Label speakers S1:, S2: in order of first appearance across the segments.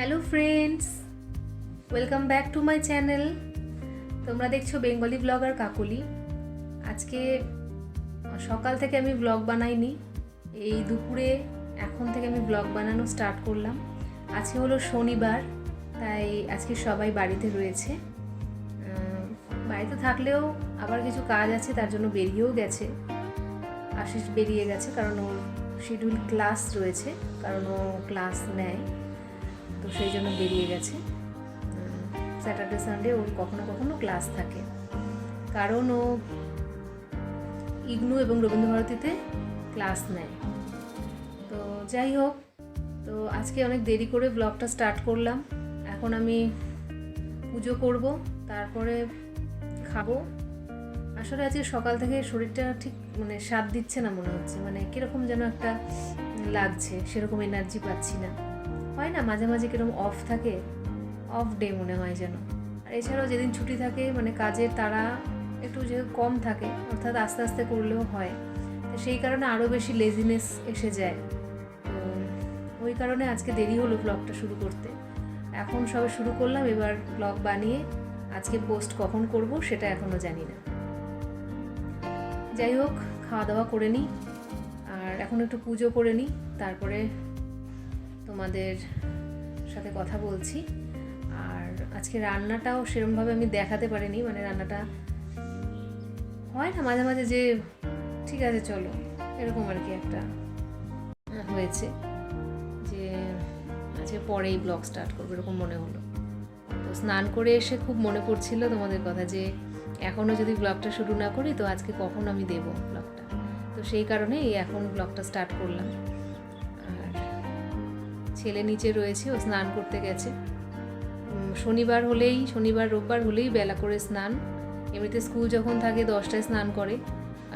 S1: Hello friends welcome back to my channel তোমরা দেখছ Bengali blogger Kakuli. আজকে সকাল থেকে আমি ব্লগ বানাইনি। এই দুপুরে এখন থেকে আমি ব্লগ বানানো স্টার্ট করলাম। আজকে হলো শনিবার, তাই আজকে সবাই বাড়িতে রয়েছে। বাড়িতে থাকলেও আবার কিছু কাজ আছে, তার জন্য বেরিয়েও গেছে। আশিস বেরিয়ে গেছে, কারণ ওর শিডিউল ক্লাস রয়েছে, কারণ ও ক্লাস নেয়। তো সেই জন্য বেরিয়ে গেছে। স্যাটারডে সানডে ওর কখনো কখনো ক্লাস থাকে। কারণ ও ইগনু এবং রবীন্দ্রভারতীতে ক্লাস নেয়। তো যাই হোক, তো আজকে অনেক দেরি করে ব্লগটা স্টার্ট করলাম। এখন আমি পুজো করব, তারপরে খাব। আসলে আজকে সকাল থেকে শরীরটা ঠিক মানে স্বাদ দিচ্ছে না মনে হচ্ছে। মানে কীরকম যেন একটা লাগছে, সেরকম এনার্জি পাচ্ছি না। হয় না, মাঝে মাঝে কীরকম অফ থাকে অফ ডে মনে হয় যেন। আর এছাড়াও যেদিন ছুটি থাকে মানে কাজের তারা একটু যে কম থাকে, অর্থাৎ আস্তে আস্তে করলেও হয় সেই কারণে আরও বেশি লেজিনেস এসে যায়। তো ওই কারণে আজকে দেরি হলো ব্লগটা শুরু করতে। এখন সবে শুরু করলাম, এবার ব্লগ বানিয়ে আজকে পোস্ট কখন করব সেটা এখনও জানি না। যাই হোক, খাওয়া দাওয়া করে নিই, আর এখন একটু পুজো করে নিই, তারপরে তোমাদের সাথে কথা বলছি। আর আজকে রান্নাটাও সেরমভাবে আমি দেখাতে পারিনি মানে রান্নাটা হয় না মাঝে মাঝে যে, ঠিক আছে চলো, এরকম আর কি একটা হয়েছে যে আজকে পরেই ব্লগ স্টার্ট করব, এরকম মনে হলো। তো স্নান করে এসে খুব মনে পড়ছিল তোমাদের কথা যে এখনও যদি ব্লগটা শুরু না করি তো আজকে কখন আমি দেব ব্লগটা তো সেই কারণে এই এখন ব্লগটা স্টার্ট করলাম। ছেলে নিচে রয়েছে, ও স্নান করতে গেছে। শনিবার হলেই, শনিবার, রোববার হলেই বেলা করে স্নান। এমনিতে স্কুল যখন থাকে, দশটায় স্নান করে।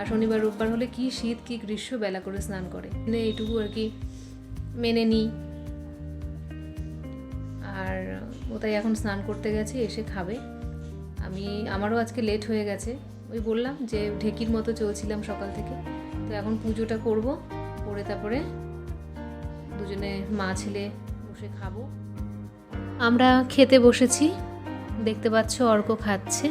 S1: আর শনিবার, রোববার হলে কি শীত, কি গ্রীষ্ম, বেলা করে স্নান করে। এইটুকু আর কি মেনে নিই। আর ও তাই এখন স্নান করতে গেছে, এসে খাবে। আমি, আমারও আজকে লেট হয়ে গেছে। ওই বললাম যে, ঢেকির মতো চলছিলাম সকাল থেকে। তো এখন পুজোটা করব, করে তারপরে দুজনে মা ছেলে বসে খাব। আমরা খেতে বসেছি, দেখতে পাচ্ছ অর্ক খাচ্ছে।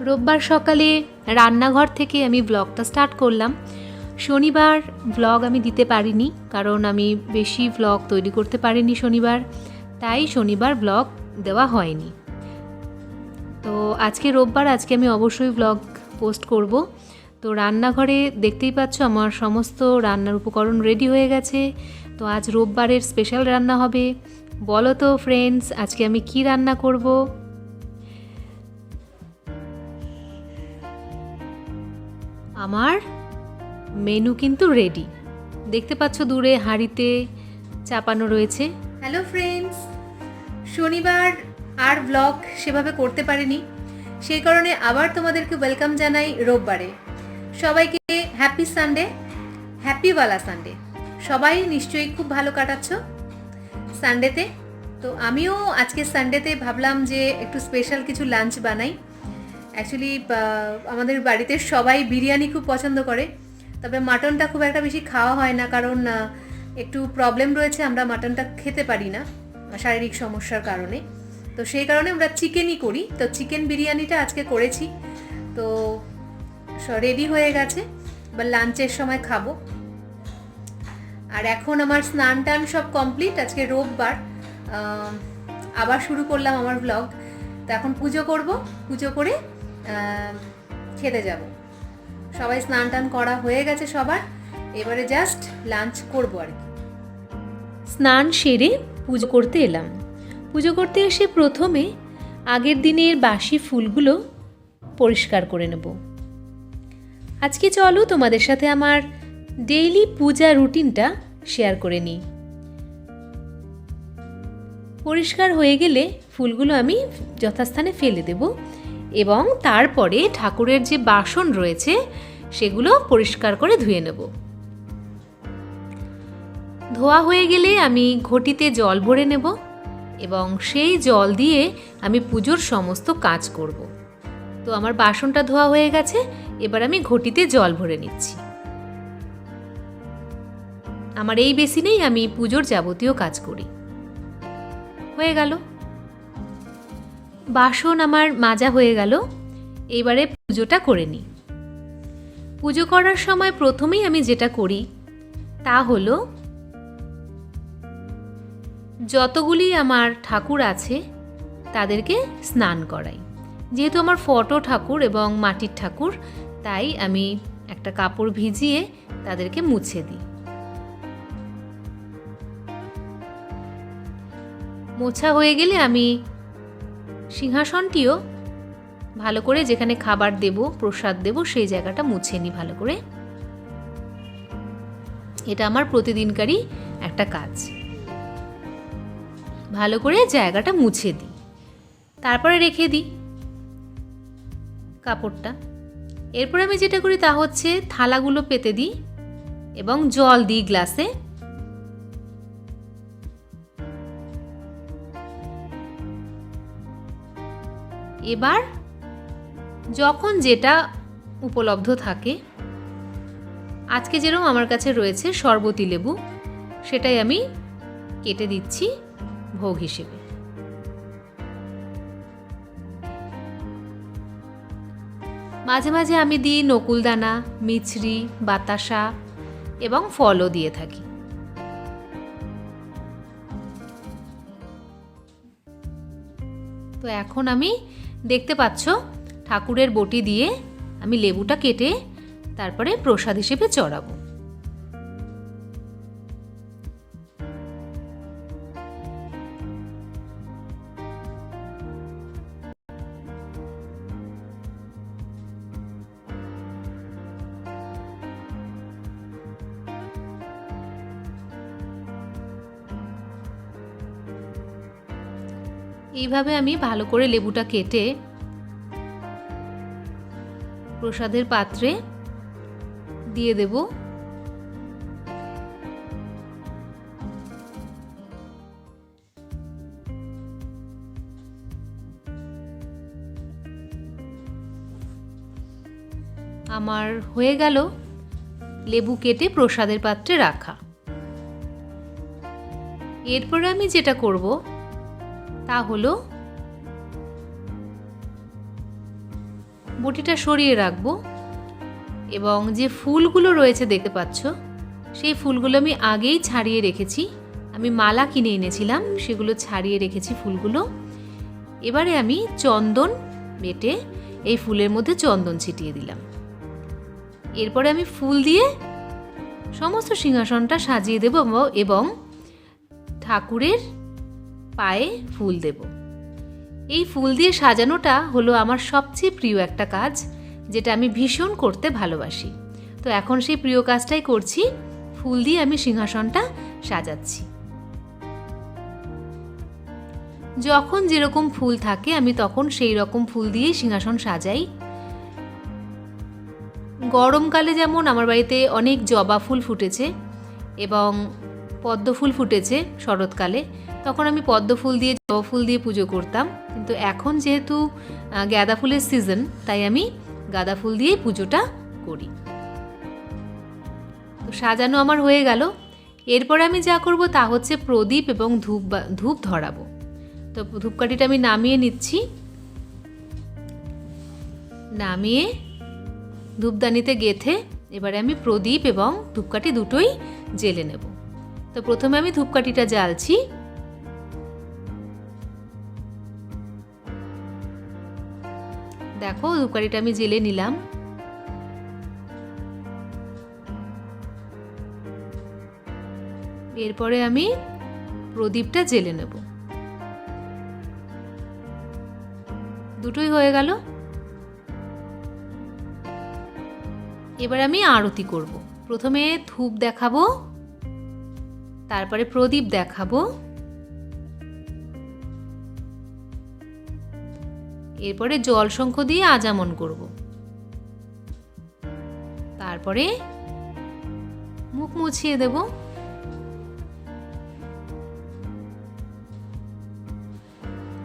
S1: রোববার সকালে রান্নাঘর থেকে আমি ব্লগটা স্টার্ট করলাম। শনিবার ব্লগ আমি দিতে পারিনি, কারণ আমি বেশি ব্লগ তৈরি করতে পারিনি শনিবার, তাই শনিবার ব্লগ দেওয়া হয়নি। তো আজকে রোববার, আজকে আমি অবশ্যই ব্লগ পোস্ট করব। তো রান্নাঘরে দেখতেই পাচ্ছ আমার সমস্ত রান্নার উপকরণ রেডি হয়ে গেছে। তো আজ রোববারের স্পেশাল রান্না হবে। বলো তো ফ্রেন্ডস আজকে আমি কি রান্না করব? আমার মেনু কিন্তু রেডি দেখতে পাচ্ছ দূরে হাঁড়িতে চাপানো রয়েছে। হ্যালো ফ্রেন্ডস শনিবার আর ব্লগ সেভাবে করতে পারিনি। সেই কারণে আবার তোমাদেরকে ওয়েলকাম জানাই রোববারে। সবাইকে হ্যাপি সানডে হ্যাপিওয়ালা সানডে সবাই নিশ্চয়ই খুব ভালো কাটাচ্ছ সানডেতে তো আমিও আজকে সানডেতে ভাবলাম যে একটু স্পেশাল কিছু লাঞ্চ বানাই। অ্যাকচুয়ালি আমাদের বাড়িতে সবাই বিরিয়ানি খুব পছন্দ করে। তবে মাটনটা খুব একটা বেশি খাওয়া হয় না, কারণ একটু প্রবলেম রয়েছে, আমরা মাটনটা খেতে পারি না, শারীরিক সমস্যার কারণে। তো সেই কারণে আমরা চিকেনই করি। তো চিকেন বিরিয়ানিটা আজকে করেছি। তো রেডি হয়ে গেছে বা লাঞ্চের সময় খাব। আর এখন আমার স্নান টান সব কমপ্লিট আজকে রোববার আবার শুরু করলাম আমার ব্লগ তো এখন পুজো করব, পুজো করে খেতে যাব। সবাই স্নান টান করা হয়ে গেছে সবার, এবারে জাস্ট লাঞ্চ করব আর কি। স্নান সেরে পুজো করতে এলাম। পুজো করতে এসে প্রথমে আগের দিনের বাসি ফুলগুলো পরিষ্কার করে নেব। আজকে চলো তোমাদের সাথে আমার ডেইলি পূজা রুটিনটা শেয়ার করে নিই। পরিষ্কার হয়ে গেলে ফুলগুলো আমি যথাস্থানে ফেলে দেব এবং তারপরে ঠাকুরের যে বাসন রয়েছে সেগুলো পরিষ্কার করে ধুয়ে নেব। ধোয়া হয়ে গেলে আমি ঘটিতে জল ভরে নেব এবং সেই জল দিয়ে আমি পুজোর সমস্ত কাজ করব। তো আমার বাসনটা ধোয়া হয়ে গেছে, এবার আমি ঘটিতে জল ভরে নিচ্ছি। আমার এই বেসিনেই আমি পুজোর যাবতীয় কাজ করি। হয়ে গেল। বাসন আমার মাজা হয়ে গেল, এবারে পুজোটা করে নিই। পুজো করার সময় প্রথমেই আমি যেটা করি, তা হলো যতগুলি আমার ঠাকুর আছে, তাদেরকে স্নান করাই। যেহেতু আমার ফটো ঠাকুর এবং মাটির ঠাকুর, তাই আমি একটা কাপড় ভিজিয়ে তাদেরকে মুছে দিই। মোছা হয়ে গেলে আমি সিংহাসনটিও ভালো করে যেখানে খাবার দেব, প্রসাদ দেব, সেই জায়গাটা মুছে নিই ভালো করে। এটা আমার প্রতিদিনকারই একটা কাজ। ভালো করে জায়গাটা মুছে দিই। তারপরে রেখে দিই। কাপড়টা। এরপর আমি যেটা করি তা হচ্ছে থালাগুলো পেতে দিই এবং জল দিই গ্লাসে। এবার যখন যেটা উপলব্ধ থাকে, আজকে যেরকম আমার কাছে রয়েছে শরবতি লেবু, সেটাই আমি কেটে দিচ্ছি ভোগ হিসেবে। মাঝে মাঝে আমি দিই নকুলদানা, মিছরি, বাতাসা এবং ফলও দিয়ে থাকি। তো এখন আমি দেখতে পাচ্ছ, ঠাকুরের বটি দিয়ে আমি লেবুটা কেটে তারপরে প্রসাদ হিসেবে চড়াবো। এইভাবে আমি ভালো করে লেবুটা কেটে প্রসাদের পাত্রে দিয়ে দেব। আমার হয়ে গেল লেবু কেটে প্রসাদের পাত্রে রাখা। এরপরে আমি যেটা করব তা হলো, বটিটা সরিয়ে রাখব এবং যে ফুলগুলো রয়েছে দেখতে পাচ্ছ, সেই ফুলগুলো আমি আগেই ছাড়িয়ে রেখেছি। আমি মালা কিনে এনেছিলাম, সেগুলো ছাড়িয়ে রেখেছি ফুলগুলো। এবারে আমি চন্দন বেটে এই ফুলের মধ্যে চন্দন ছিটিয়ে দিলাম। এরপরে আমি ফুল দিয়ে সমস্ত সিংহাসনটা সাজিয়ে দেব এবং ঠাকুরের পায়ে ফুল দেব। এই ফুল দিয়ে সাজানোটা হলো আমার সবচেয়ে প্রিয় একটা কাজ, যেটা আমি ভীষণ করতে ভালোবাসি। তো এখন সেই প্রিয় কাজটাই করছি, ফুল দিয়ে আমি সিংহাসনটা সাজাচ্ছি। যখন যেরকম ফুল থাকে, আমি তখন সেই রকম ফুল দিয়েই সিংহাসন সাজাই। গরমকালে যেমন আমার বাড়িতে অনেক জবা ফুল ফুটেছে এবং পদ্ম ফুল ফুটেছে শরৎকালে তখন আমি পদ্ম ফুল দিয়ে, জবা ফুল দিয়ে পুজো করতাম। কিন্তু এখন যেহেতু গাঁদা ফুলের সিজন তাই আমি গাঁদা ফুল দিয়েই পুজোটা করি। তো সাজানো আমার হয়ে গেল। এরপরে আমি যা করব তা হচ্ছে প্রদীপ এবং ধূপ ধূপ ধরাবো। তো ধূপকাঠিটা আমি নামিয়ে নিচ্ছি। নামিয়ে ধূপদানিতে গেথে এবারে আমি প্রদীপ এবং ধূপকাঠি দুটোই জেলে নেব। তো প্রথমে আমি ধূপকাঠিটা জ্বালছি। দেখো ধূপকাঠিটা আমি জেলে নিলাম। এরপরে আমি প্রদীপটা জেলে নেব। দুটোই হয়ে গেল। এবার আমি আরতি করব। প্রথমে ধূপ দেখাবো, তারপরে প্রদীপ দেখাবো। এরপরে জল শঙ্খ দিয়ে আজামন করব। তারপরে মুখ মুছিয়ে দেব।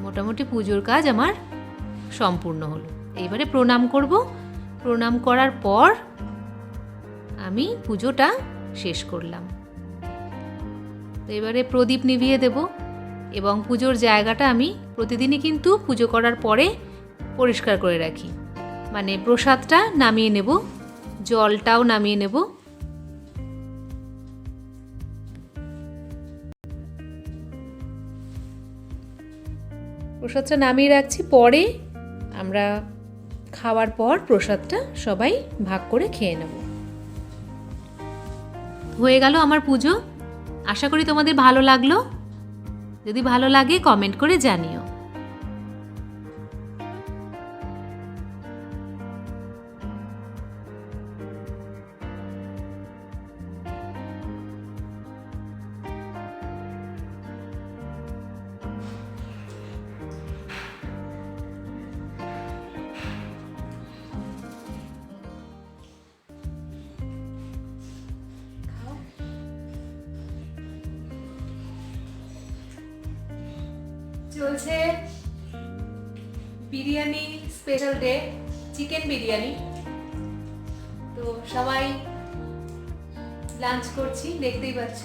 S1: মোটামুটি পুজোর কাজ আমার সম্পূর্ণ হলো। এইবারে প্রণাম করব। প্রণাম করার পর আমি পুজোটা শেষ করলাম। তো এবারে প্রদীপ নিভিয়ে দেব এবং পুজোর জায়গাটা আমি প্রতিদিনই কিন্তু পুজো করার পরে পরিষ্কার করে রাখি। মানে প্রসাদটা নামিয়ে নেব, জলটাও নামিয়ে নেব। প্রসাদটা নামিয়ে রাখছি, পরে আমরা খাওয়ার পর প্রসাদটা সবাই ভাগ করে খেয়ে নেব। হয়ে গেল আমার পুজো। আশা করি তোমাদের ভালো লাগল। যদি ভালো লাগে কমেন্ট করে জানিও। চলছে biryani special day chicken biryani. তো সবাই লাঞ্চ করছি, দেখতেই পাচ্ছ।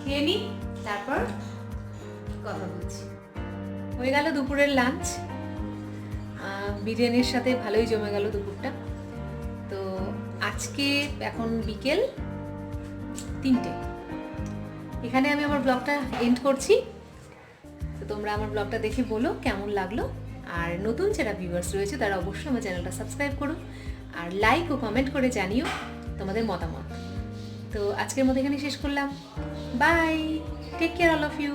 S1: খেয়ে নি, তারপর কথা বলছি। হয়ে গেল দুপুরের লাঞ্চ বিরিয়ানির সাথে ভালোই জমে গেল দুপুরটা। আজকে এখন বিকেল তিনটে। এখানে আমি আমার ব্লগটা এন্ড করছি। তো তোমরা আমার ব্লগটা দেখে বলো কেমন লাগল। আর নতুন যারা ভিউয়ার্স রয়েছে, তারা অবশ্যই আমার চ্যানেলটা সাবস্ক্রাইব করো। আর লাইক ও কমেন্ট করে জানিও তোমাদের মতামত। তো আজকের মতো এখানে শেষ করলাম। Bye take care all of you